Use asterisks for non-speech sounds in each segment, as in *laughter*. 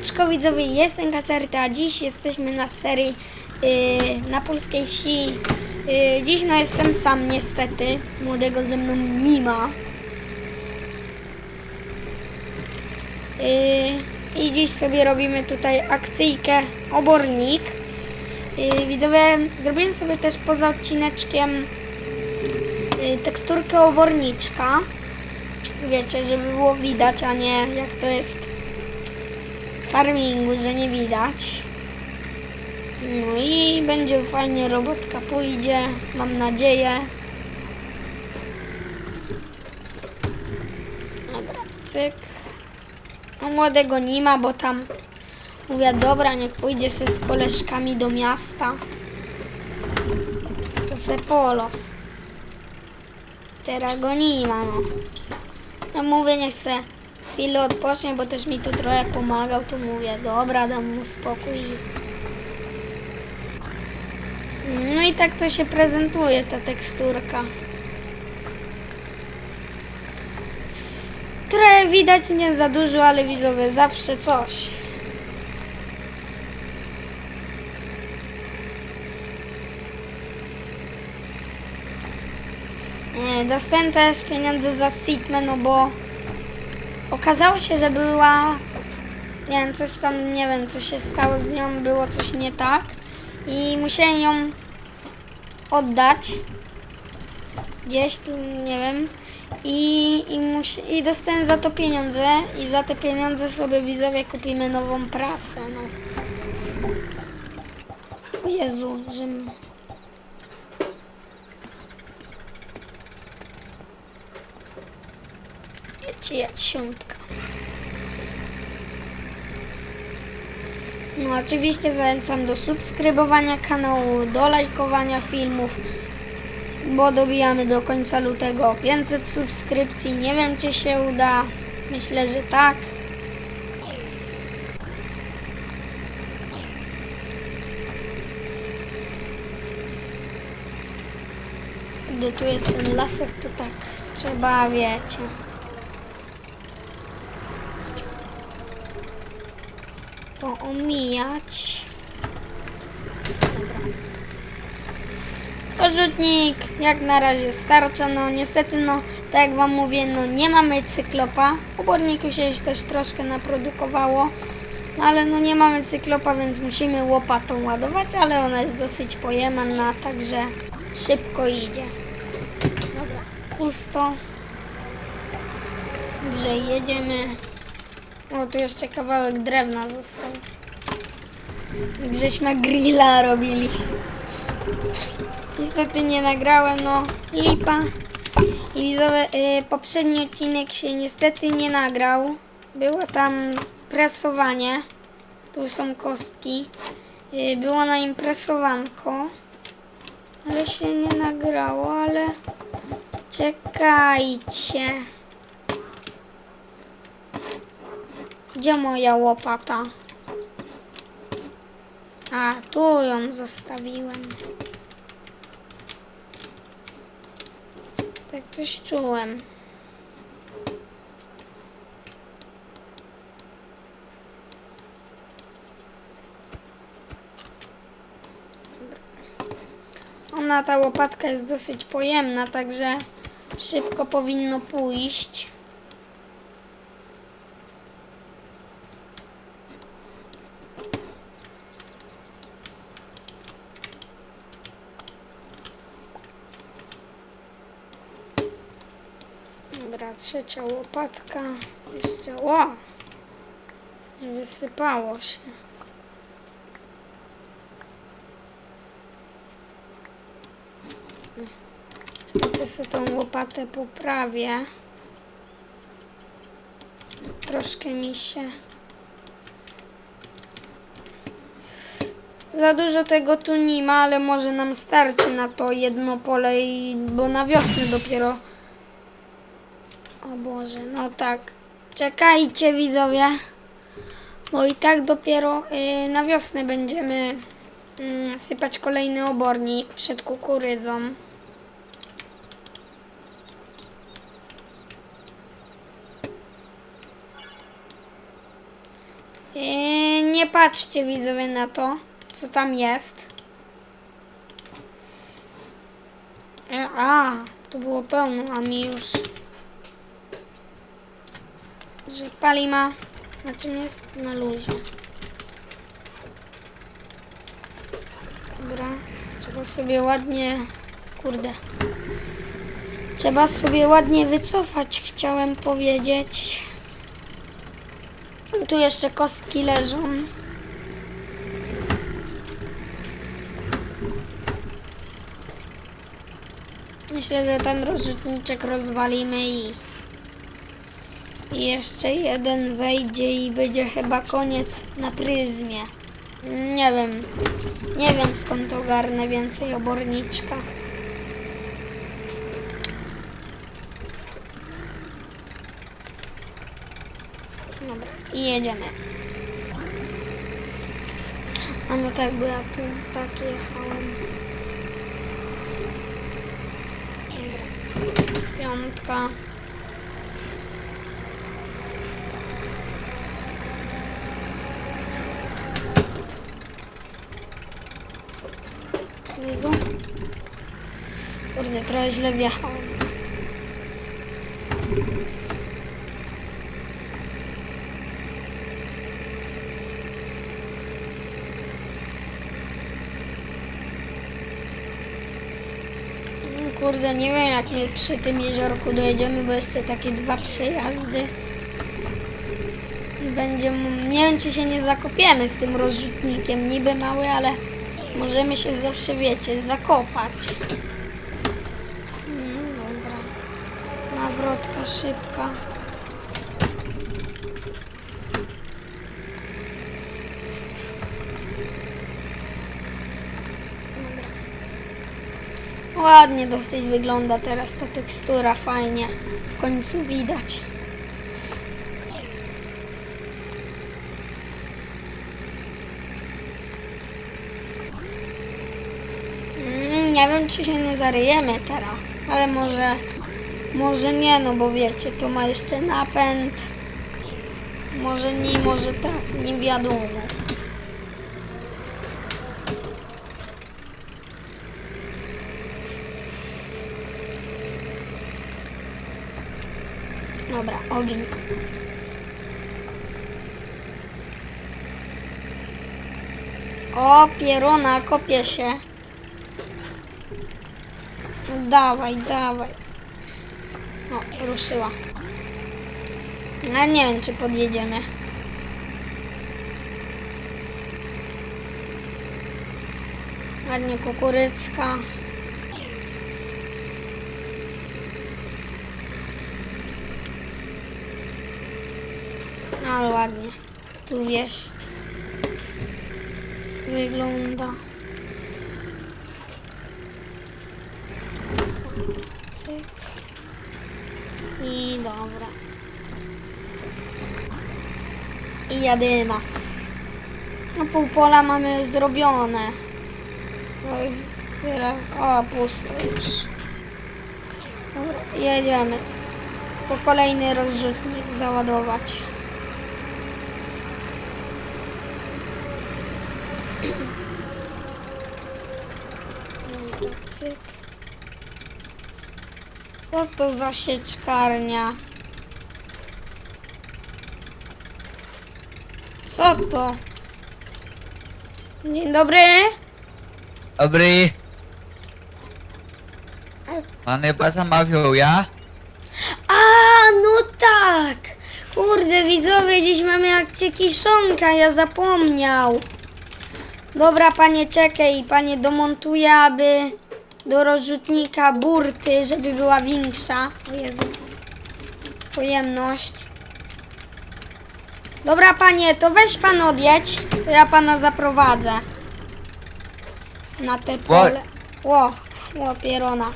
Siemaneczko widzowie, jestem Kacerta, a dziś jesteśmy na serii yy, na polskiej wsi. Yy, dziś no jestem sam niestety, młodego ze mną nie ma. Yy, I dziś sobie robimy tutaj akcyjkę obornik. Yy, widzowie, zrobiłem sobie też poza odcineczkiem yy, teksturkę oborniczka. Wiecie, żeby było widać, a nie jak to jest farmingu, że nie widać. No i będzie fajnie, robotka pójdzie, mam nadzieję. Dobra, cyk. No młodego nie ma, bo tam mówię, dobra, niech pójdzie se z koleżkami do miasta. Ze polos. Teraz go nie ma, no. Ja mówię, niech se chwilę odpocznie, bo też mi tu trochę pomagał, to mówię, dobra, dam mu spokój. No i tak to się prezentuje, ta teksturka. Trochę widać nie za dużo, ale widzowie, zawsze coś. Dostałem też pieniądze za Sitman, no bo okazało się, że była, nie wiem, coś tam, nie wiem, co się stało z nią, było coś nie tak i musiałem ją oddać gdzieś, nie wiem, i, i, musi, i dostałem za to pieniądze i za te pieniądze sobie widzowie kupimy nową prasę, no. O Jezu, że... Jedź, jedź, siątka. No oczywiście zachęcam do subskrybowania kanału, do lajkowania filmów, bo dobijamy do końca lutego 500 subskrypcji. Nie wiem czy się uda, myślę, że tak. Gdy tu jest ten lasek, to tak trzeba, wiecie. Poomijać. Porzutnik jak na razie starcza, no niestety no tak jak wam mówię, no nie mamy cyklopa. Oborniku się już też troszkę naprodukowało. No ale no nie mamy cyklopa, więc musimy łopatą ładować, ale ona jest dosyć pojemna, także szybko idzie. Dobra, pusto. Także jedziemy. O, tu jeszcze kawałek drewna został. Grześmy grilla robili. Niestety nie nagrałem, no lipa. I widzowie, y, poprzedni odcinek się niestety nie nagrał. Było tam presowanie. Tu są kostki. Y, było na nim presowanko. Ale się nie nagrało, ale czekajcie. Gdzie moja łopata? A, tu ją zostawiłem. Tak coś czułem. Ona, ta łopatka jest dosyć pojemna, także szybko powinno pójść. Dobra, trzecia łopatka. Jeszcze, o! Wysypało się. Jeszcze sobie tą łopatę poprawię. Troszkę mi się... Za dużo tego tu nie ma, ale może nam starczy na to jedno pole, i, bo na wiosnę dopiero o Boże, no tak. Czekajcie widzowie. Bo i tak dopiero y, na wiosnę będziemy y, sypać kolejny obornik przed kukurydzą. Y, nie patrzcie widzowie na to, co tam jest. E, A, tu było pełno, a mi już... Że pali ma... Na czym jest? Na luzie. Dobra, trzeba sobie ładnie... Kurde. Trzeba sobie ładnie wycofać, chciałem powiedzieć. Tu jeszcze kostki leżą. Myślę, że ten rozrzutniczek rozwalimy i, i jeszcze jeden wejdzie i będzie chyba koniec na pryzmie. Nie wiem. Nie wiem skąd ogarnę więcej oborniczka. Dobra, i jedziemy. A no tak, bo ja tu tak jechałem. Piątka. Jezu. Kurde, trochę źle wjechałem. No Kurde, nie wiem jak my przy tym jeziorku dojedziemy, bo jeszcze takie dwa przejazdy. Będzie, nie wiem czy się nie zakopiemy z tym rozrzutnikiem, niby mały, ale możemy się zawsze, wiecie, zakopać. Mm, dobra. Nawrotka szybka. Ładnie dosyć wygląda teraz ta tekstura, fajnie. W końcu widać. Mm, nie wiem, czy się nie zaryjemy teraz, ale może, może nie, no bo wiecie, to ma jeszcze napęd. Może nie, może tak, nie wiadomo. Dobra, ogień. O, pierona, kopie się. No dawaj, dawaj. O, ruszyła. Ale nie wiem, czy podjedziemy. Ładnie kukurycka. Ale ładnie. Tu wiesz. Wygląda. Cyk. I dobra. I jadyma. No pół pola mamy zrobione. Oj, teraz, o pusto już. Dobra, jedziemy. Po kolejny rozrzutnik załadować. Dobra, cyk. Co to za sieczkarnia? Co to? Dzień dobry. Dobry. Pan chyba zamawiał, ja? A, no tak! Kurde, widzowie, dziś mamy akcję kiszonka, ja zapomniał. Dobra, panie, czekaj, panie domontuję, aby do rozrzutnika burty, żeby była większa. O Jezu. Pojemność. Dobra, panie, to weź pan odjedź, to ja pana zaprowadzę. Na te pole. Ło, ło, pierona.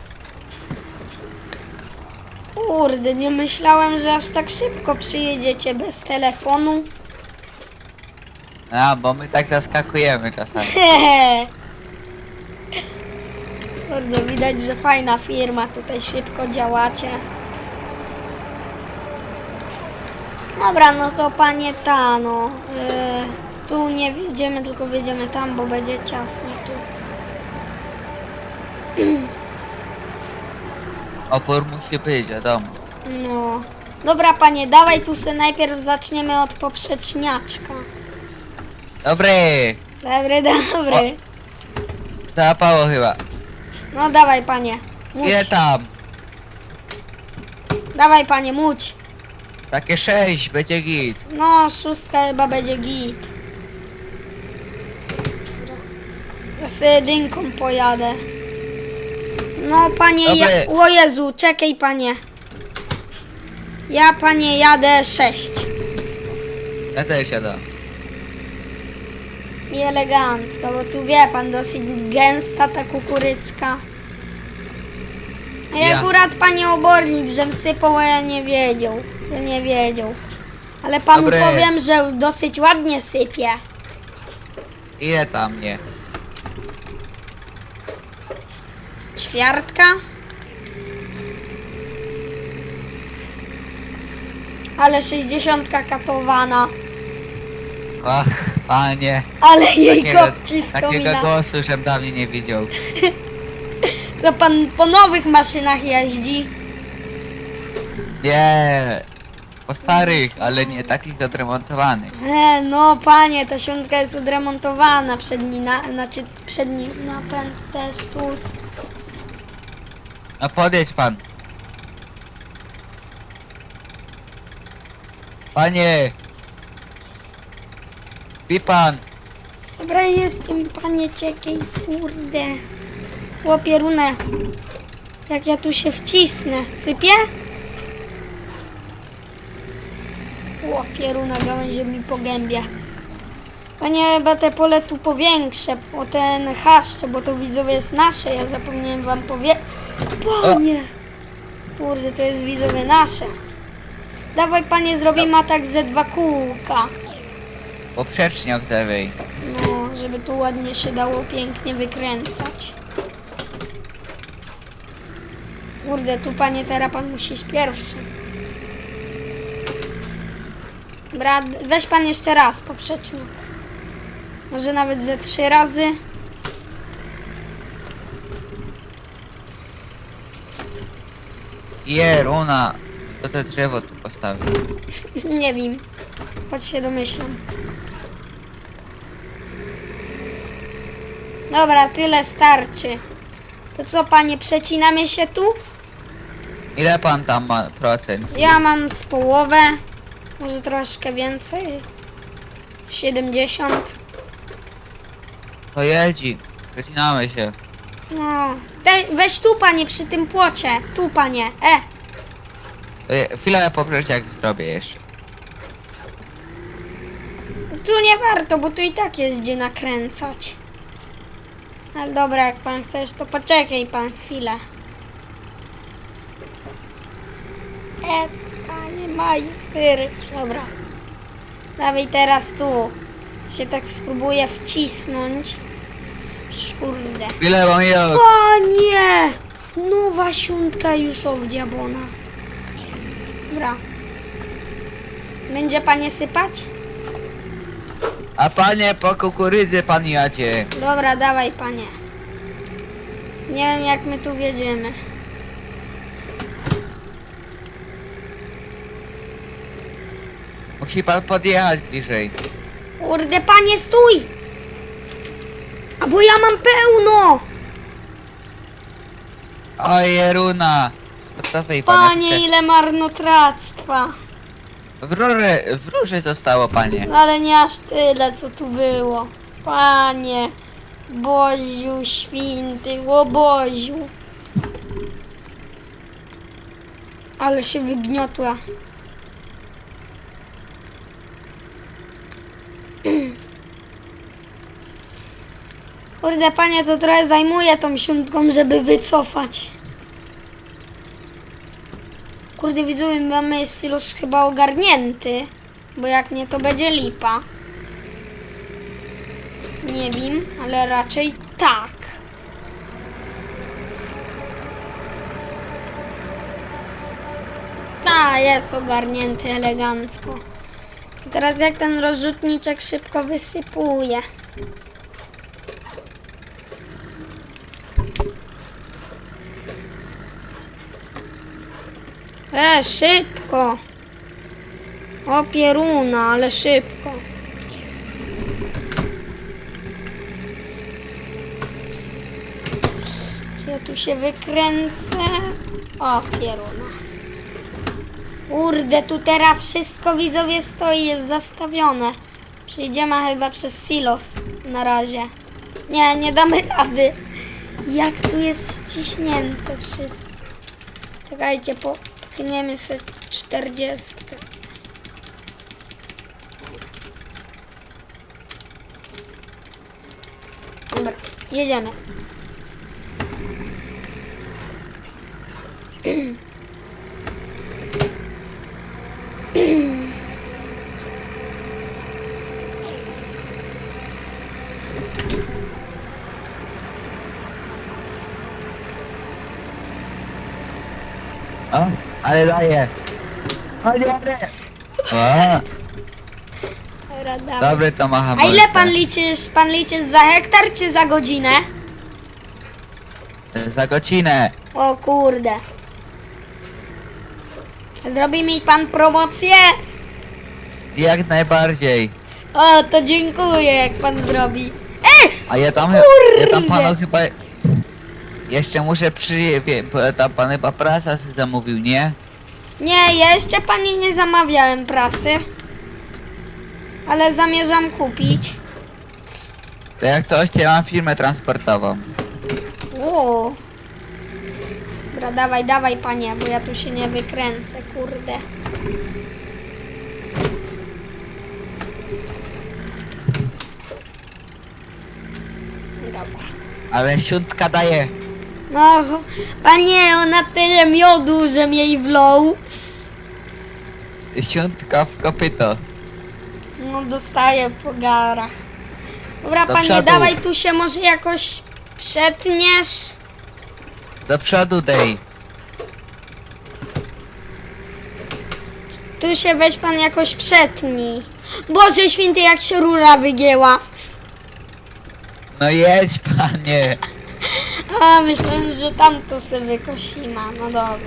Kurde, nie myślałem, że aż tak szybko przyjedziecie bez telefonu. A, bo my tak zaskakujemy czasami. *laughs* Kurde, widać, że fajna firma, tutaj szybko działacie. Dobra, no to panie Tano, yy, Tu nie wjedziemy, tylko wjedziemy tam, bo będzie ciasno tu. Opór musi być, wiadomo. No. Dobra, panie, dawaj tu se najpierw zaczniemy od poprzeczniaczka. Dobry! Dobry, dobry. Załapało chyba. No dawaj, panie. Muć. Ile tam? Dawaj, panie, muć. Takie sześć, będzie git. No, szóstka chyba będzie git. Ja sobie jedynką pojadę. No, panie, ja... Dobry. o Jezu, czekaj, panie. Ja, panie, jadę sześć. Ja też jadę. I elegancko, bo tu wie pan, dosyć gęsta ta kukurycka. A ja akurat panie obornik, że wsypał, a ja nie wiedział. Ja nie wiedział. Ale panu Dobry. powiem, że dosyć ładnie sypie. Ile tam nie? Ćwiartka. Ale 60 katowana. Ach, panie. Ale jej Takiego, kopci takiego skomina. głosu, żem dawniej nie widział. *laughs* Co pan po nowych maszynach jeździ? Nie. Po starych, ale nie takich odremontowanych. E, no panie, ta siątka jest odremontowana. Przedni, na, znaczy przedni napęd też tu. No podejdź pan. Panie. Pi pan. Dobra, jestem panie, czekaj, kurde. Łopierunę. Jak ja tu się wcisnę. Sypie? Łopieruna gałęzie mi po gębie. Panie, chyba te pole tu powiększę, o ten haszcze, bo to widzowie jest nasze, ja zapomniałem wam powie... Panie! Kurde, to jest widzowie nasze. Dawaj panie, zrobimy atak ze dwa kółka. Poprzecznie od lewej. No, żeby tu ładnie się dało pięknie wykręcać. Kurde, tu panie teraz pan musi iść pierwszy. Dobra, weź pan jeszcze raz poprzecznik. Może nawet ze trzy razy. Jeruna. To te drzewo tu postawił. *laughs* Nie wiem. Choć się domyślam. Dobra, tyle starczy. To co, panie, przecinamy się tu? Ile pan tam ma procent? Ja mam z połowę, może troszkę więcej. Z 70. To jedzi. Przecinamy się. No. Te, weź tu, panie, przy tym płocie. Tu, panie. E. To je- Chwilę poproszę jak zrobię jeszcze. Tu nie warto, bo tu i tak jest gdzie nakręcać. Ale dobra, jak pan chcesz, to poczekaj pan chwilę. E, panie majster. Dobra. Dawaj teraz tu. Się tak spróbuję wcisnąć. Kurde. Chwilę mam je. Panie! Nowa siuntka już obdziabona. Dobra. Będzie panie sypać? A panie po kukurydzy pan jadzie. Dobra, dawaj panie. Nie wiem jak my tu wiedziemy. Musi pan podjechać bliżej. Kurde panie, stój! A bo ja mam pełno! O Jeruna. Zostawiaj pan. Panie, ile marnotrawstwa. W rurze, w rurze zostało panie. No ale nie aż tyle, co tu było. Panie, Boziu święty, łoboziu. Ale się wygniotła. Kurde, panie, to trochę zajmuje tą siątką, żeby wycofać. Kurde, widzowie, mamy silos chyba ogarnięty. Bo jak nie, to będzie lipa. Nie wiem, ale raczej tak. A, jest ogarnięty elegancko. Teraz jak ten rozrzutniczek szybko wysypuje. E, szybko. O pieruna, ale szybko. Czy ja tu się wykręcę? O, pieruna. Kurde, tu teraz wszystko widzowie stoi, jest zastawione. Przejdziemy chyba przez silos na razie. Nie, nie damy rady. Jak tu jest ściśnięte wszystko. Czekajcie, popchniemy sobie czterdziestkę. Dobra, jedziemy. *clears throat* O, ale daje. O nie, nie. O, Dobra, dawaj. dobry to ma A ile pan liczysz? Pan liczysz za hektar czy za godzinę? Za godzinę. O kurde. Zrobi mi pan promocję? Jak najbardziej. O, to dziękuję, jak pan zrobi. E! A ja tam, ja tam panu chyba... Jeszcze muszę przyjechać, bo tam pan chyba prasa sobie zamówił, nie? Nie, ja jeszcze pani nie zamawiałem prasy. Ale zamierzam kupić. To jak coś, to ja mam firmę transportową. O. Dobra, dawaj, dawaj panie, bo ja tu się nie wykręcę, kurde. Dobra. Ale siuntka daje. No, panie, ona tyle miodu, że jej wlął. Siuntka w kopyto. No, dostaję po garach. Dobra, Do panie, przodu. dawaj tu się może jakoś przetniesz. Do przodu dej. Tu się weź pan jakoś przetnij. Boże święty, jak się rura wygięła. No jedź panie. A, myślałem, że tam tu sobie wykosimy. No dobra.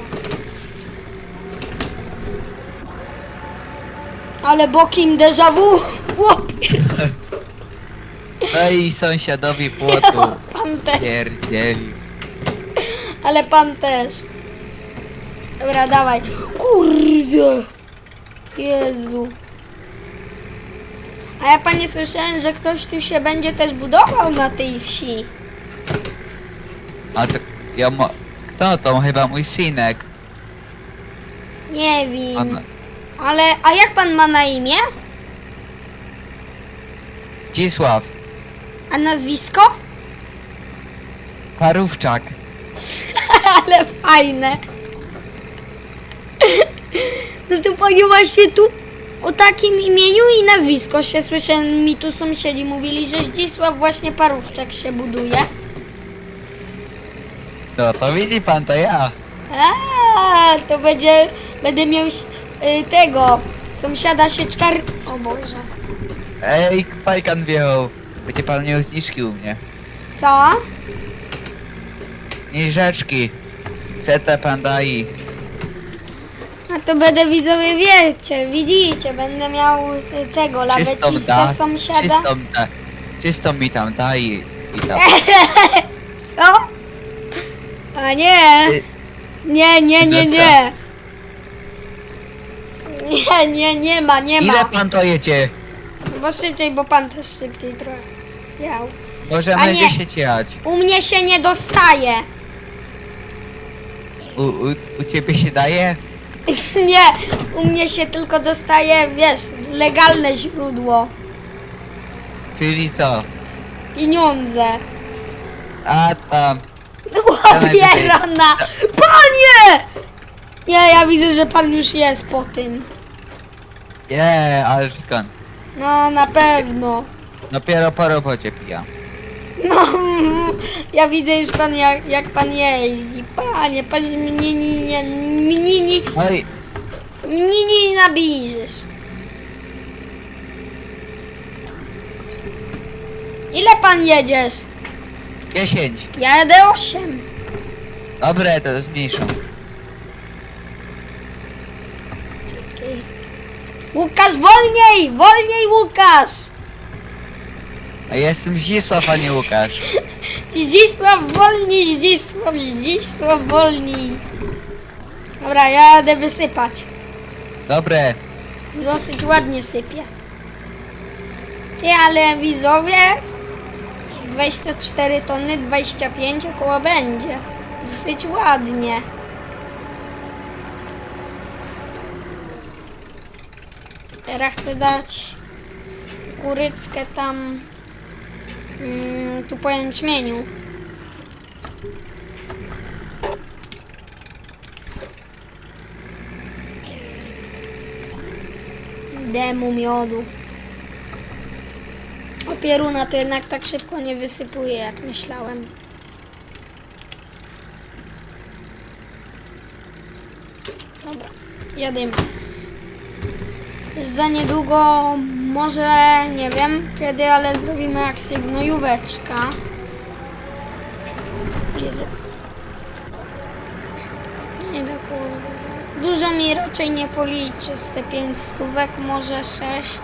Ale bokiem déjà vu. Chłopie, No sąsiadowi płotu. *laughs* pan też. Pierdzieli. Ale pan też. Dobra, dawaj. Kurde. Jezu. A ja panie słyszałem, że ktoś tu się będzie też budował na tej wsi. A to ja mo... Kto to? Chyba mój synek. Nie wiem. On... Ale, a jak pan ma na imię? Zdzisław. A nazwisko? Parówczak. *laughs* Ale fajne. No to panie właśnie tu o takim imieniu i nazwisko się słyszę. Mi tu sąsiedzi mówili, że Zdzisław właśnie Parówczak się buduje. No to widzi pan, to ja. A, to będzie, będę miał y, tego, sąsiada sieczkar... O Boże. Ej, pajkan wjechał. Będzie pan miał zniżki u mnie. Co? Zniżeczki. Ceta pan dai. A to będę widzowie, wiecie, widzicie, będę miał y, tego, Czystą lawecistę da. sąsiada. Czystą da. Czystą mi tam daj. I tam. *laughs* Co? A nie, Ty- nie, nie, nie, Ile nie. Nie, nie, nie ma, nie Ile ma. pan to jedzie? Bo szybciej, bo pan też szybciej trochę jał. Możemy A nie. 10 jechać. U mnie się nie dostaje. U, u, u ciebie się daje? *laughs* Nie, u mnie się tylko dostaje, wiesz, legalne źródło. Czyli co? Pieniądze. A tam. Łapie Panie! Nie, ja widzę, że pan już jest po tym. Nie, ale skąd? No, na pewno. Dopiero po robocie pija. No, *laughs* ja widzę już pan jak, jak pan jeździ. Panie, panie, mnie nie, nie, mnie nie, mnie nie nabliżysz. Ile pan jedziesz? 10. Ja jadę 8. Dobre, to zmniejszą. Łukasz, wolniej! Wolniej, Łukasz! A ja jestem Zdzisław, a nie Łukasz. *laughs* Zdzisław, wolniej, Zdzisław, Zdzisław, wolniej. Dobra, ja jadę wysypać. Dobre. Dosyć ładnie sypie. Ty, ale widzowie, 24 tony, 25 około będzie. Dosyć ładnie. Teraz chcę dać kuryckę tam mm, tu po jęczmieniu. Demu miodu. O pieruna to jednak tak szybko nie wysypuje jak myślałem. Dobra, jadymy. Za niedługo, może nie wiem kiedy, ale zrobimy akcję gnojóweczka. Nie do. Dużo mi raczej nie policzy z te 5 stówek, może 6.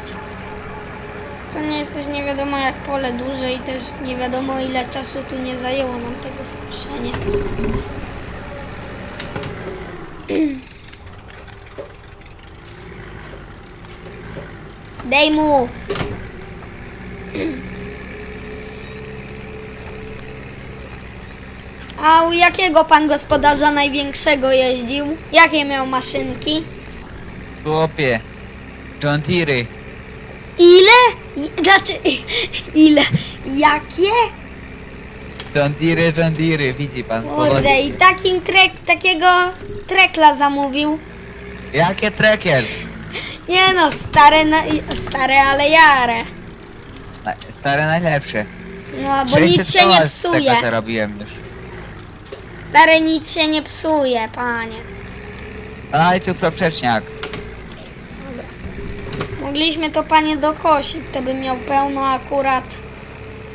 To nie jest też nie wiadomo jak pole duże i też nie wiadomo ile czasu tu nie zajęło nam tego skoszenia. Dej mu! A u jakiego pan gospodarza największego jeździł? Jakie miał maszynki? Chłopie. John Deere. Ile? Znaczy, *laughs* ile? Jakie? John Deere, John Deere. Widzi pan. powoli. Kurde, i takim trek, takiego trekla zamówił. Jakie trekiel? Nie no, stare, na, stare, ale jare. Na- Stare najlepsze. No, bo nic 600 się nie koła z tego psuje. zarobiłem już. Stare nic się nie psuje, panie. Aj, tu poprzeczniak. Mogliśmy to panie dokosić, to by miał pełno akurat.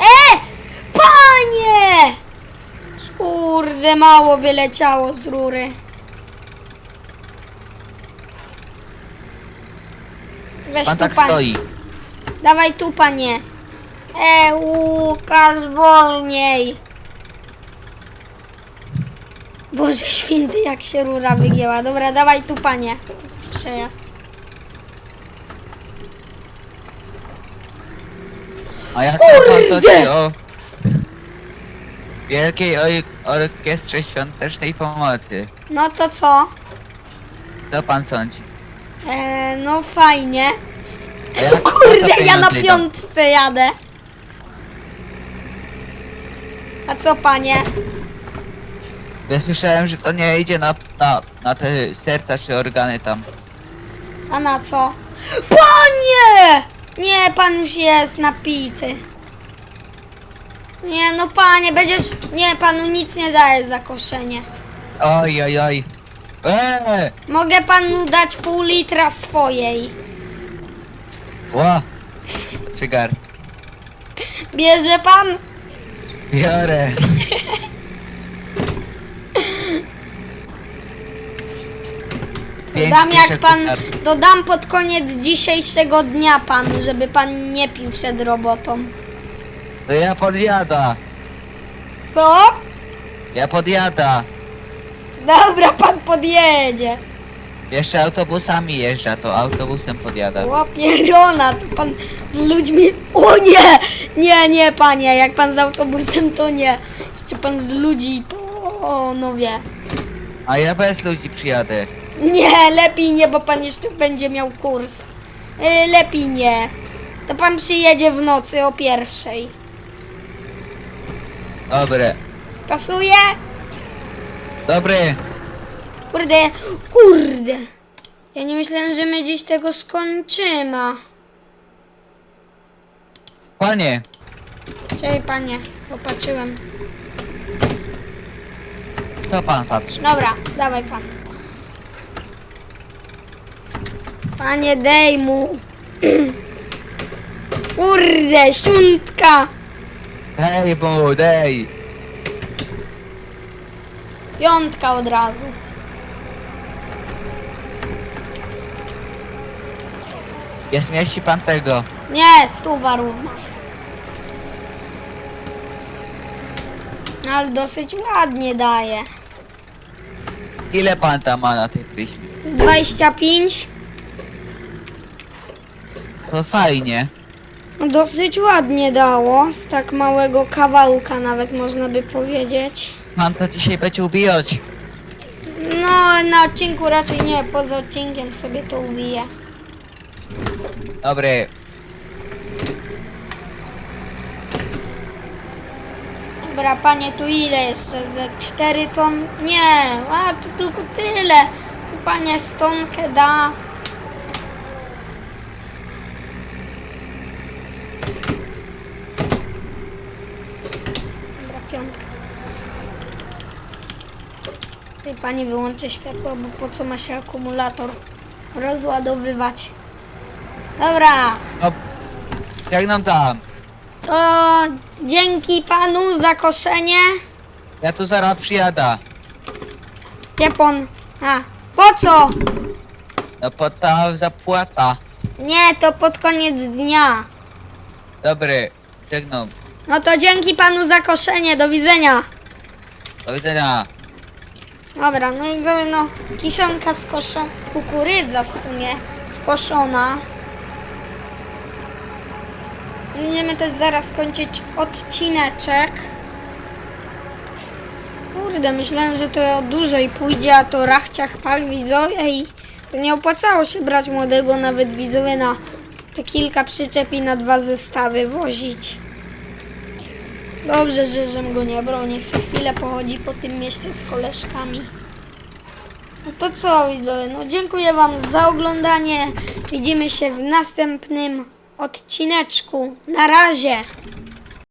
E! Panie! Kurde, mało wyleciało z rury. Weź Pan tu tak pan. stoi. Dawaj tu panie. E, Łukasz, wolniej. Boże święty, jak się rura wygięła. Dobra, dawaj tu panie. Przejazd. A jak to pan sądzi o Wielkiej Oj- Orkiestrze Świątecznej Pomocy? No to co? Co pan sądzi? E, no fajnie. A jak, po co Kurde, ja na pieniądze idą? piątce jadę. A co panie? Ja słyszałem, że to nie idzie na, na, na te serca czy organy tam. A na co? Panie! Nie, pan już jest napity. Nie, no panie, będziesz... Nie, panu nic nie daje za koszenie. Oj, oj, oj. Eee! Mogę panu dać pół litra swojej. Ła! Cygar. Bierze pan? Biorę. *laughs* Pięć Dam jak pan... wystarczy. Dodam pod koniec dzisiejszego dnia panu, żeby pan nie pił przed robotą. To ja podjada. Co? Ja podjada. Dobra, pan podjedzie. Jeszcze autobusami jeżdża, to autobusem podjada. Łapie Rona, to pan z ludźmi... O nie! Nie, nie, panie, jak pan z autobusem, to nie. Jeszcze pan z ludzi... O, no wie. A ja bez ludzi przyjadę. Nie, lepiej nie, bo pan jeszcze będzie miał kurs. Y, lepiej nie. To pan przyjedzie w nocy o pierwszej. Dobre. Pasuje? Dobry. Kurde, kurde. Ja nie myślałem, że my dziś tego skończymy. Panie, Cześć, panie, popatrzyłem. co pan patrzy? Dobra, dawaj pan. Panie, dej mu. Kurde, świątka. Dej mu, dej! Piątka od razu. Nie zmieści pan tego. Nie, stuwa równa. Ale dosyć ładnie daje. Ile pan tam ma na tej pryśmie? Z 25 To fajnie. dosyć ładnie dało. Z tak małego kawałka nawet można by powiedzieć. Pan to dzisiaj będzie ubijać. No, na odcinku raczej nie. Poza odcinkiem sobie to ubiję. Dobry. Dobra, panie, tu ile jeszcze? Ze 4 ton? Nie, a tu tylko tyle. Tu panie stonkę da. Dobra, piątka. I pani wyłączy światło, bo po co ma się akumulator rozładowywać? Dobra, No, jak nam tam? to dzięki panu za koszenie. Ja tu zaraz przyjada. Japon. A, po co? No po ta zapłata. Nie, to pod koniec dnia. Dobry. Żegnam. No to dzięki panu za koszenie, do widzenia. Do widzenia. Dobra, no żeby no, kiszonka skoszona, kukurydza w sumie skoszona. Będziemy też zaraz kończyć odcineczek. Kurde, myślałem, że to dłużej pójdzie, a to rachciach pak widzowie i to nie opłacało się brać młodego nawet widzowie na te kilka przyczep i na dwa zestawy wozić. Dobrze, że żem go nie brał, niech se chwilę pochodzi po tym mieście z koleżkami. No to co widzowie, no dziękuję wam za oglądanie. Widzimy się w następnym odcineczku. Na razie!